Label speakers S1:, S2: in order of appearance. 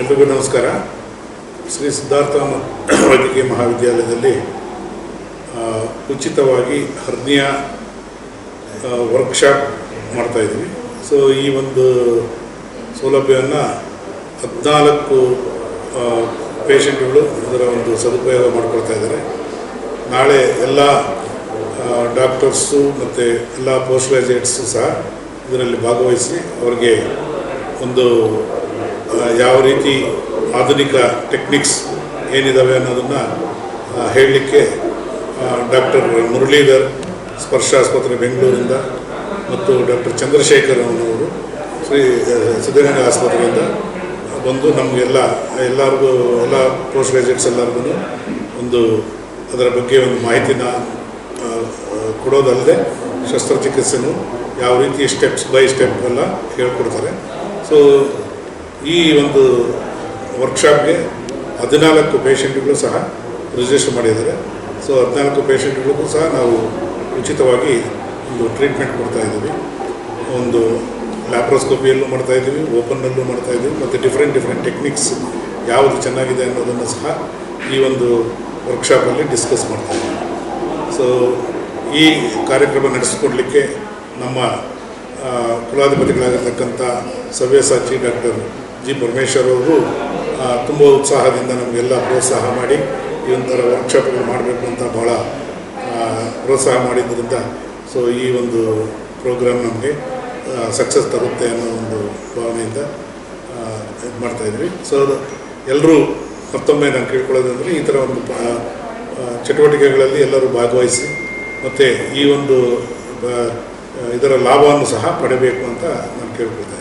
S1: ಎಲ್ರಿಗೂ ನಮಸ್ಕಾರ. ಶ್ರೀ ಸಿದ್ಧಾರ್ಥ ವೈದ್ಯಕೀಯ ಮಹಾವಿದ್ಯಾಲಯದಲ್ಲಿ ಉಚಿತವಾಗಿ ಹರ್ನಿಯ ವರ್ಕ್ಶಾಪ್ ಮಾಡ್ತಾಯಿದ್ವಿ ಸೊ ಈ ಒಂದು ಸೌಲಭ್ಯವನ್ನು ಹದಿನಾಲ್ಕು ಪೇಷಂಟ್ಗಳು ಅದರ ಒಂದು ಸದುಪಯೋಗ ಮಾಡ್ಕೊಳ್ತಾ ಇದ್ದಾರೆ. ನಾಳೆ ಎಲ್ಲ ಡಾಕ್ಟರ್ಸು ಮತ್ತು ಎಲ್ಲ ಪೋಸ್ಟ್ ಗ್ರಾಜುಯೇಟ್ಸು ಸಹ ಇದರಲ್ಲಿ ಭಾಗವಹಿಸಿ ಅವರಿಗೆ ಒಂದು ಯಾವ ರೀತಿ ಆಧುನಿಕ ಟೆಕ್ನಿಕ್ಸ್ ಏನಿದ್ದಾವೆ ಅನ್ನೋದನ್ನು ಹೇಳಲಿಕ್ಕೆ ಡಾಕ್ಟರ್ ಮುರಳೀಧರ್ ಸ್ಪರ್ಶ ಆಸ್ಪತ್ರೆ ಬೆಂಗಳೂರಿಂದ ಮತ್ತು ಡಾಕ್ಟರ್ ಚಂದ್ರಶೇಖರ್ ಅನ್ನೋರು ಶ್ರೀ ಆ, ಸಿದ್ಧಗಂಗಾ ಆಸ್ಪತ್ರೆಯಿಂದ ಬಂದು ನಮಗೆಲ್ಲ ಎಲ್ಲರಿಗೂ ಎಲ್ಲ ಪೋಸ್ಟ್ ಗ್ರಾಜುಯೇಟ್ಸ್ ಎಲ್ಲರಿಗೂ ಒಂದು ಅದರ ಬಗ್ಗೆ ಒಂದು ಮಾಹಿತಿನ ಕೊಡೋದಲ್ಲದೆ ಶಸ್ತ್ರಚಿಕಿತ್ಸೆನೂ ಯಾವ ರೀತಿ ಸ್ಟೆಪ್ಸ್ ಬೈ ಸ್ಟೆಪ್ ಎಲ್ಲ ಹೇಳ್ಕೊಡ್ತಾರೆ. ಸೊ ಈ ಒಂದು ವರ್ಕ್ಶಾಪ್ಗೆ ಹದಿನಾಲ್ಕು ಪೇಷಂಟ್ಗಳು ಸಹ ರಿಜಿಸ್ಟರ್ ಮಾಡಿದ್ದಾರೆ. ಸೊ ಹದಿನಾಲ್ಕು ಪೇಷಂಟ್ಗಳಿಗೂ ಸಹ ನಾವು ಉಚಿತವಾಗಿ ಒಂದು ಟ್ರೀಟ್ಮೆಂಟ್ ಕೊಡ್ತಾ ಇದ್ದೀವಿ. ಒಂದು ಲ್ಯಾಪ್ರೋಸ್ಕೋಪಿಯಲ್ಲೂ ಮಾಡ್ತಾ ಇದ್ದೀವಿ ಓಪನ್ನಲ್ಲೂ ಮಾಡ್ತಾ ಇದ್ದೀವಿ, ಮತ್ತು ಡಿಫ್ರೆಂಟ್ ಡಿಫ್ರೆಂಟ್ ಟೆಕ್ನಿಕ್ಸ್ ಯಾವುದು ಚೆನ್ನಾಗಿದೆ ಅನ್ನೋದನ್ನು ಸಹ ಈ ಒಂದು ವರ್ಕ್ಶಾಪಲ್ಲಿ ಡಿಸ್ಕಸ್ ಮಾಡ್ತಾ ಇದ್ದೀವಿ. ಸೊ ಈ ಕಾರ್ಯಕ್ರಮ ನಡೆಸಿಕೊಡಲಿಕ್ಕೆ ನಮ್ಮ ಕುಲಾಧಿಪತಿಗಳಾಗಿರ್ತಕ್ಕಂಥ ಸವ್ಯಸಾಚಿ ಡಾಕ್ಟರ್ ಜಿ ಪರಮೇಶ್ವರ್ ಅವರು ತುಂಬ ಉತ್ಸಾಹದಿಂದ ನಮಗೆಲ್ಲ ಪ್ರೋತ್ಸಾಹ ಮಾಡಿ ಈ ಒಂಥರ ವರ್ಕ್ಶಾಪ್ಗಳು ಮಾಡಬೇಕು ಅಂತ ಭಾಳ ಪ್ರೋತ್ಸಾಹ ಮಾಡಿದ್ದರಿಂದ ಸೊ ಈ ಒಂದು ಪ್ರೋಗ್ರಾಮ್ ನಮಗೆ ಸಕ್ಸಸ್ ತರುತ್ತೆ ಅನ್ನೋ ಒಂದು ಭಾವನೆಯಿಂದ ಇದು ಮಾಡ್ತಾಯಿದ್ವಿ ಸೊ ಎಲ್ಲರೂ ಮತ್ತೊಮ್ಮೆ ನಾನು ಕೇಳ್ಕೊಳ್ಳೋದಂದರೆ ಈ ಥರ ಒಂದು ಚಟುವಟಿಕೆಗಳಲ್ಲಿ ಎಲ್ಲರೂ ಭಾಗವಹಿಸಿ ಮತ್ತು ಈ ಒಂದು ಇದರ ಲಾಭವನ್ನು ಸಹ ಪಡೆಯಬೇಕು ಅಂತ ನಾನು ಕೇಳ್ಕೊಳ್ತಾ